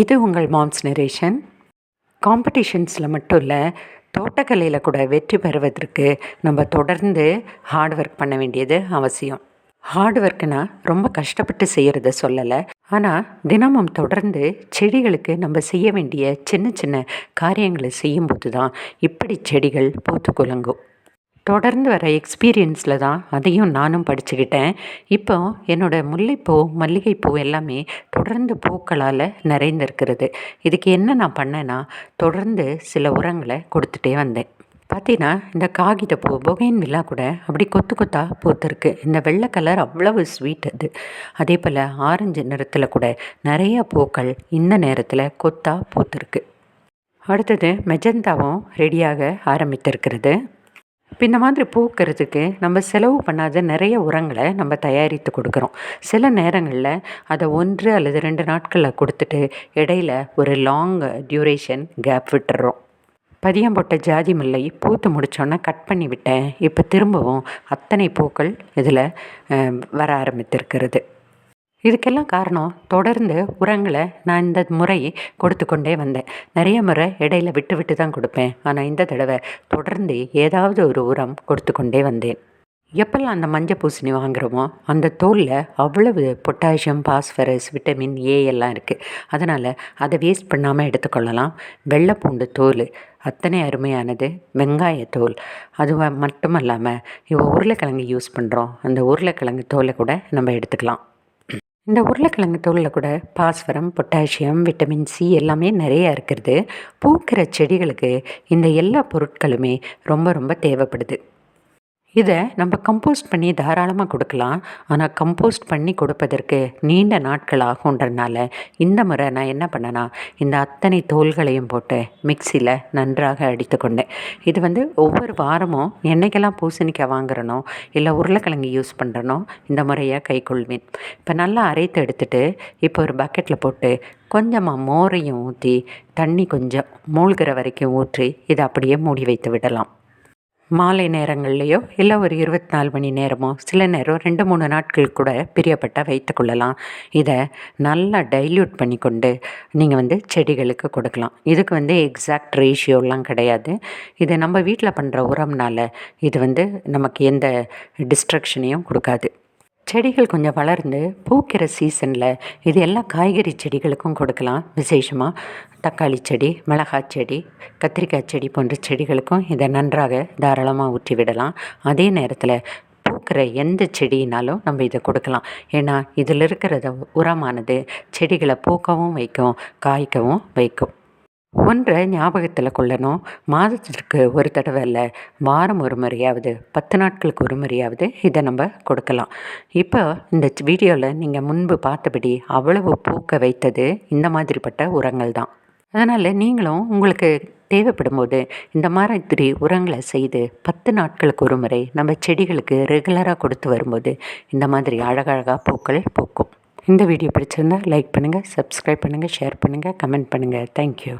இது உங்கள் moms narration. காம்படிஷன்ஸில் மட்டும் இல்லை தோட்டக்கலையில் கூட வெற்றி பெறுவதற்கு நம்ம தொடர்ந்து ஹார்ட் ஒர்க் பண்ண வேண்டியது அவசியம். ஹார்ட் ஒர்க்குனா ரொம்ப கஷ்டப்பட்டு செய்கிறத சொல்லலை. ஆனால் தினமும் தொடர்ந்து செடிகளுக்கு நம்ம செய்ய வேண்டிய சின்ன சின்ன காரியங்களை செய்யும்போது தான் இப்படி செடிகள் பூத்து குலங்கும். தொடர்ந்து வர எக்ஸ்பீரியன்ஸில் தான் அதையும் நானும் படிச்சுக்கிட்டேன். இப்போ என்னோடய முல்லைப்பூ மல்லிகைப்பூ எல்லாமே தொடர்ந்து பூக்களால் நிறைந்திருக்கிறது. இதுக்கு என்ன நான் பண்ணேன்னா தொடர்ந்து சில உரங்களை கொடுத்துட்டே வந்தேன். பார்த்தீங்கன்னா இந்த காகித பூ புகையின் விழா கூட அப்படி கொத்து கொத்தாக பூத்துருக்கு. இந்த வெள்ளை கலர் அவ்வளவு ஸ்வீட் அது. அதே போல் ஆரஞ்சு நிறத்தில் கூட நிறைய பூக்கள் இந்த நேரத்தில் கொத்தாக பூத்துருக்கு. அடுத்தது மெஜந்தாவும் ரெடியாக ஆரம்பித்திருக்கிறது. இந்த மாதிரி பூக்கிறதுக்கு நம்ம செலவு பண்ணாத நிறைய உரங்களை நம்ம தயாரித்து கொடுக்குறோம். சில நேரங்களில் அதை ஒன்று அல்லது ரெண்டு நாட்களில் கொடுத்துட்டு இடையில ஒரு லாங் டியூரேஷன் கேப் விட்டுறோம். பதியம் போட்ட ஜாதி முல்லை பூத்து முடித்தோன்னே கட் பண்ணி விட்டேன். இப்போ திரும்பவும் அத்தனை பூக்கள் இதில் வர ஆரம்பித்திருக்கிறது. இதுக்கெல்லாம் காரணம் தொடர்ந்து உரங்களை நான் இந்த முறை கொடுத்து கொண்டே வந்தேன். நிறைய முறை இடையில விட்டு விட்டு தான் கொடுப்பேன். ஆனால் இந்த தடவை தொடர்ந்து ஏதாவது ஒரு உரம் கொடுத்து கொண்டே வந்தேன். எப்பெல்லாம் அந்த மஞ்சள் பூசணி வாங்குகிறோமோ அந்த தோலில் அவ்வளவு பொட்டாசியம் பாஸ்பரஸ் விட்டமின் ஏ எல்லாம் இருக்குது அதனால் அதை வேஸ்ட் பண்ணாமல் எடுத்துக்கொள்ளலாம் வெள்ளைப்பூண்டு தோல் அத்தனை அருமையானது வெங்காயத்தோல் அது மட்டும் இல்லாமல் இப்போ உருளைக்கிழங்கு யூஸ் பண்ணுறோம் அந்த உருளைக்கிழங்கு தோலை கூட நம்ம எடுத்துக்கலாம். இந்த உருளைக்கிழங்கு தோலில் கூட பாஸ்பரம் பொட்டாசியம் விட்டமின் சி எல்லாமே நிறையா இருக்கிறது. பூக்கிற செடிகளுக்கு இந்த எல்லா பொருட்களுமே ரொம்ப ரொம்ப தேவைப்படுது. இதை நம்ம கம்போஸ்ட் பண்ணி தாராளமாக கொடுக்கலாம். ஆனால் கம்போஸ்ட் பண்ணி கொடுப்பதற்கு நீண்ட நாட்கள் ஆகுன்றதுனால இந்த முறை நான் என்ன பண்ணேன்னா இந்த அத்தனை தோள்களையும் போட்டு மிக்சியில் நன்றாக அடித்து கொண்டேன். இது வந்து ஒவ்வொரு வாரமும் என்னைக்கெல்லாம் பூசணிக்காய் வாங்குறனோ இல்லை உருளைக்கிழங்கு யூஸ் பண்ணுறனோ இந்த முறையை கைக்கொள்வேன் இப்போ நல்லா அரைத்து எடுத்துகிட்டு இப்போ ஒரு பக்கெட்டில் போட்டு கொஞ்சமாக மோரையும் ஊற்றி தண்ணி கொஞ்சம் மூழ்கிற வரைக்கும் ஊற்றி இதை அப்படியே மூடி வைத்து விடலாம். மாலை நேரங்கள்லேயோ இல்லை ஒரு இருபத்தி நாலு மணி நேரமோ சில நேரம் ரெண்டு மூணு நாட்கள் கூட பிரியப்பட்டால் வைத்து கொள்ளலாம். இதை நல்லா டைல்யூட் பண்ணி கொண்டு நீங்கள் வந்து செடிகளுக்கு கொடுக்கலாம். இதுக்கு வந்து எக்ஸாக்ட் ரேஷியோலாம் கிடையாது. இது நம்ம வீட்டில் பண்ணுற உரம்னால இது வந்து நமக்கு எந்த டிஸ்ட்ரக்ஷனையும் கொடுக்காது. செடிகள் கொஞ்சம் வளர்ந்து பூக்கிற சீசனில் இது எல்லா காய்கறி செடிகளுக்கும் கொடுக்கலாம். விசேஷமாக தக்காளி செடி மிளகாய் செடி கத்திரிக்காய் செடி போன்ற செடிகளுக்கும் இதை நன்றாக தாராளமாக ஊற்றி விடலாம். அதே நேரத்தில் பூக்கிற எந்த செடியினாலும் நம்ம இதை கொடுக்கலாம். ஏன்னா இதில் இருக்கிறத உரமானது. செடிகளை பூக்கவும் வைக்கும் காய்க்கவும் வைக்கும். ஒன்றை ஞாபகத்தில் கொள்ளணும். மாதத்திற்கு ஒரு தடவை இல்லை வாரம் ஒரு முறையாவது பத்து நாட்களுக்கு ஒரு முறையாவது இதை நம்ம கொடுக்கலாம். இப்போ இந்த வீடியோவில் நீங்கள் முன்பு பார்த்தபடி அவ்வளவு பூக்க வைத்தது இந்த மாதிரிப்பட்ட உரங்கள் தான். அதனால் நீங்களும் உங்களுக்கு தேவைப்படும் போது இந்த மாதிரி உரங்களை செய்து பத்து நாட்களுக்கு ஒரு முறை நம்ம செடிகளுக்கு ரெகுலராக கொடுத்து வரும்போது இந்த மாதிரி அழகழகாக பூக்கள் பூக்கும். இந்த வீடியோ பிடிச்சிருந்தால் லைக் பண்ணுங்கள் சப்ஸ்கிரைப் பண்ணுங்கள் ஷேர் பண்ணுங்கள் கமெண்ட் பண்ணுங்கள் தேங்க்யூ.